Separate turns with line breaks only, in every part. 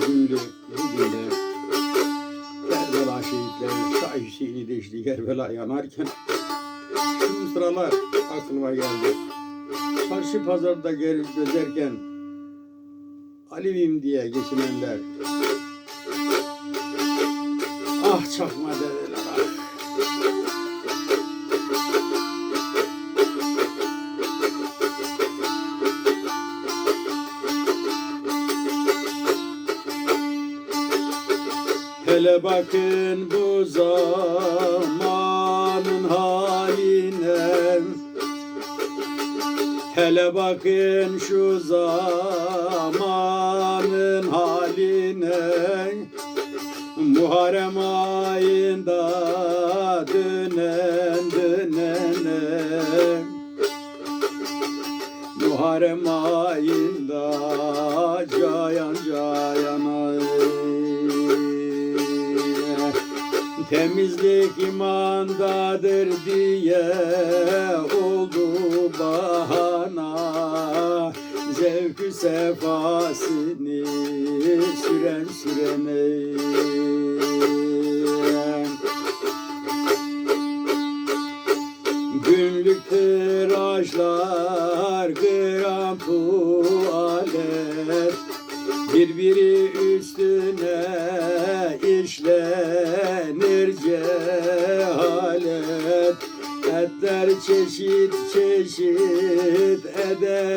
Bir günde Kerbela şehitleri Şah Hüseyin'i deşti Kerbela yanarken. Şu sıralar aklıma geldi. Çarşı pazarda gezerken Alevim diye geçinenler. Ah çakma dedeler Hele bakın bu zamanın haline. Hele bakın şu zamanın haline. Muharrem ayında dönen dönene. Muharrem ayında Temizlik imandadır diye oldu bahana. Zevkü sefasını süren sürene Günlük tıraşlar gram tuvalet Birbiri üstüne çeşit ederler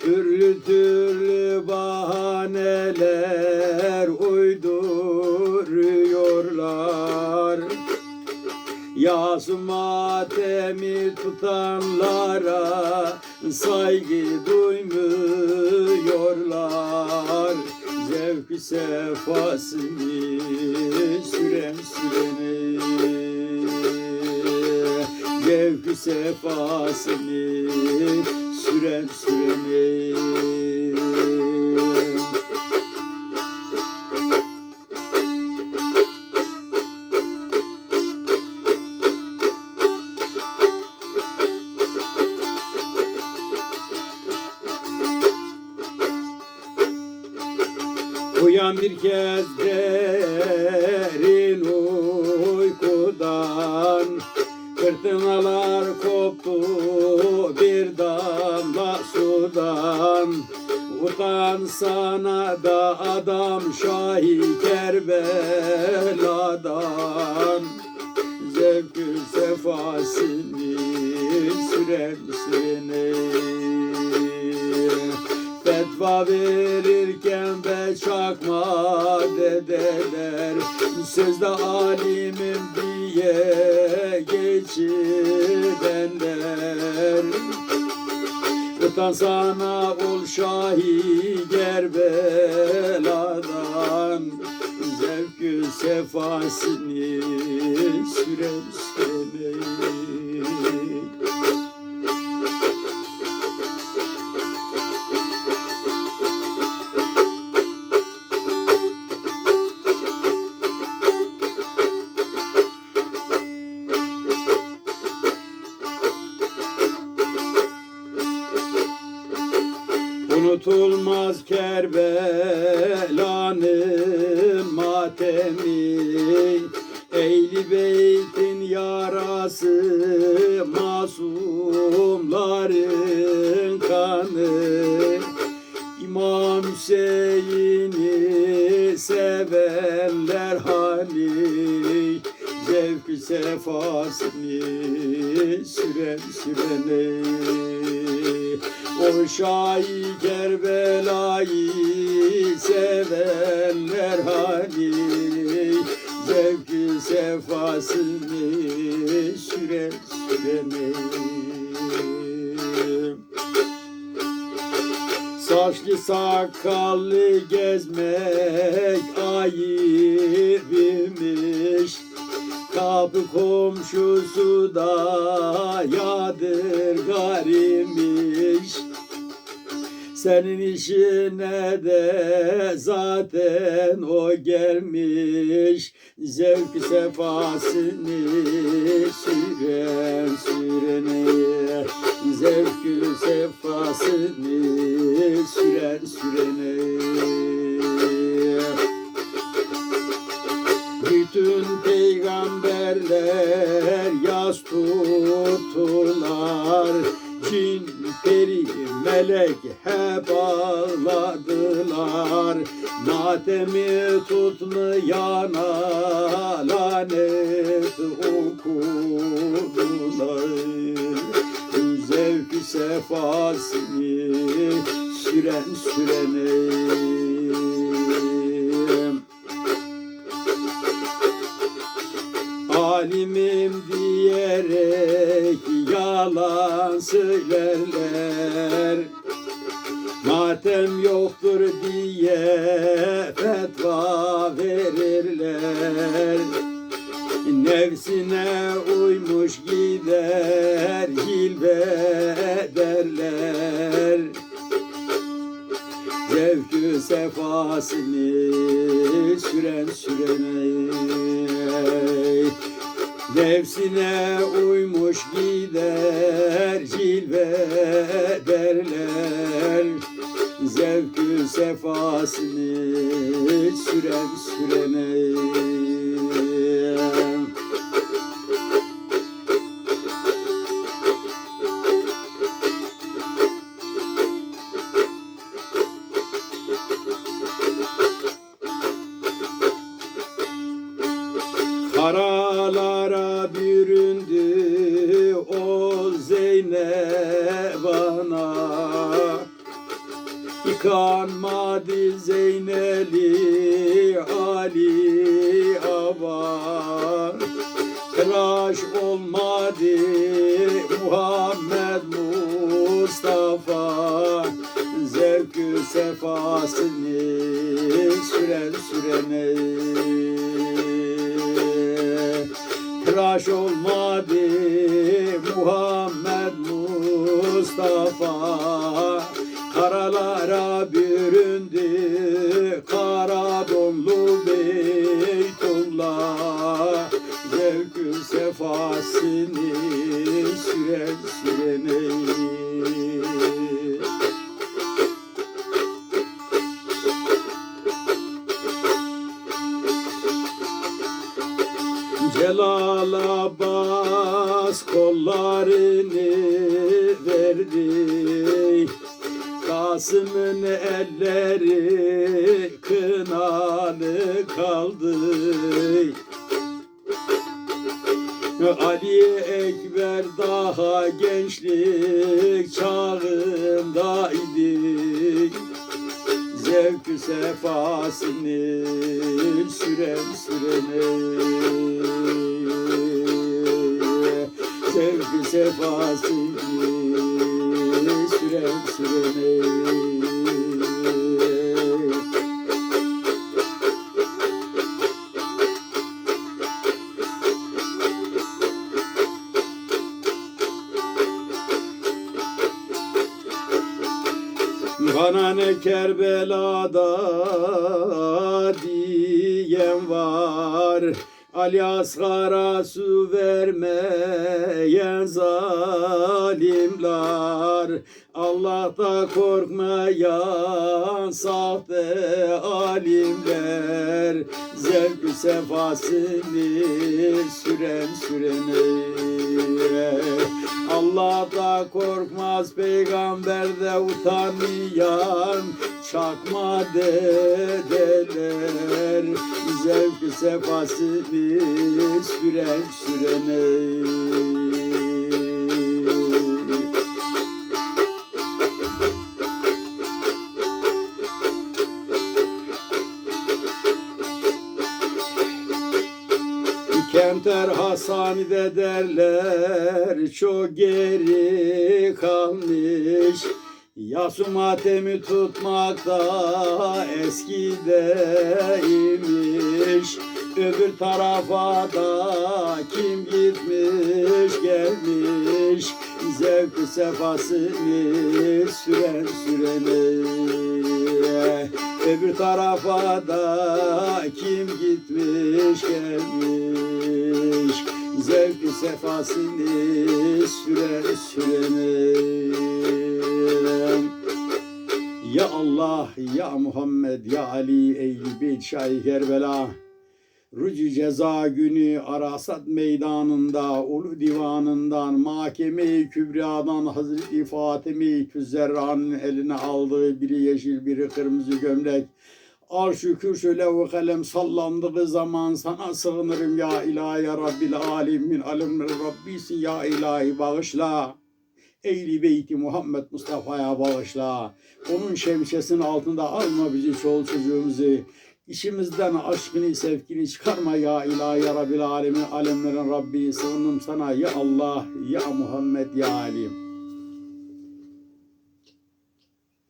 Türlü türlü bahaneler uyduruyorlar. Yasum matemi tutanlara saygı duymuyorlar. Zevk-i sefasını süren sürene Zevk-i sefasını süren sürene Uyan bir kez derin uykudan Fırtınalar koptu bir damla sudan. Utan sana da adam Şahi Kerbela'dan. Zevkü sefasını süren sana ol şahi gerbeladan Zevkü sefasını süren sürene Unutulmaz Kerbela'nın matemi. Ehli beytin yarası masumların kanı. İmam Hüseyin'i sevenler hani Zevk sefasını süren sürene. O şahi Sevenler hani Zevk sefasını süren sürene Saçlı sakallı gezmek ayıp imiş Kapı komşusu da yadırgar imiş senin işine de zaten o gelmiş. Zevk sefasını süren sürene. Zevk sefasını süren sürene. Bütün peygamberler yas tuttular Cin, peri, melek hep ağladılar Matemi tutmayana lanet okudular. Zevk sefasını süren sürene Alimim söylerler Matem yoktur diye fetva verirler. Nefsine uymuş gider hilve derler Zevkü sefasını süren sürene Nefsine derler Zevkü sefasını süren sürene Karalara büründü o Zeynep ana Yıkanmadı Zeyneli Ali Ava Tıraş olmadı Muhammed Mustafa. Zevkü sefasını süren sürene. Tıraş olmadı Muhammed Mustafa. Karalara Zevkü sefasını süren sürene Celal Abbas kollarını verdi. Kasım'ın elleri kınalı kaldı Ali Ekber daha gençlik çağındaydı Zevk sefasını süren sürene Zevk sefasını süren sürene Bana ne Kerbela'da diyen var. Ali Asgar'a su vermeyen zalimler. Allah Allah'ta korkmayan sahte alimler. Zevk sefasını süren sürene Allah'ta korkmaz peygamber de utanmayan Çakma dedeler. Zevk sefasını süren sürene Kenter Hasani'de derler çok geri kalmış. Yasu matemi tutmakta eskideymiş Öbür tarafa da kim gitmiş gelmiş Zevk sefasını süren sürene. Öbür tarafa da kim gitmiş gelmiş? Zevk sefasını sürer sürene. Ya Allah, Ya Muhammed, Ya Ali, Eyyub, Beyt, Şahi Kerbela Rücü ceza günü Arasat meydanında Ulu divanından Mahkeme-i Kübra'dan Hazreti Fatime-i Küzerra'nın eline aldığı biri yeşil biri kırmızı gömlek Arş-ı kürsü lev kalem sallandığı zaman sana sığınırım ya ilahi ya Rabbil alemin alemler Rabbisin ya ilahi bağışla. Ehli beyti Muhammed Mustafa'ya bağışla. Onun şemsiyesinin altında alma bizi çol çocuğumuzu. İçimizden aşkını, sevgini çıkarma ya ilahi ya Rabbil alemin alemlerin Rabbi. Sığındım sana ya Allah, ya Muhammed, ya Alim.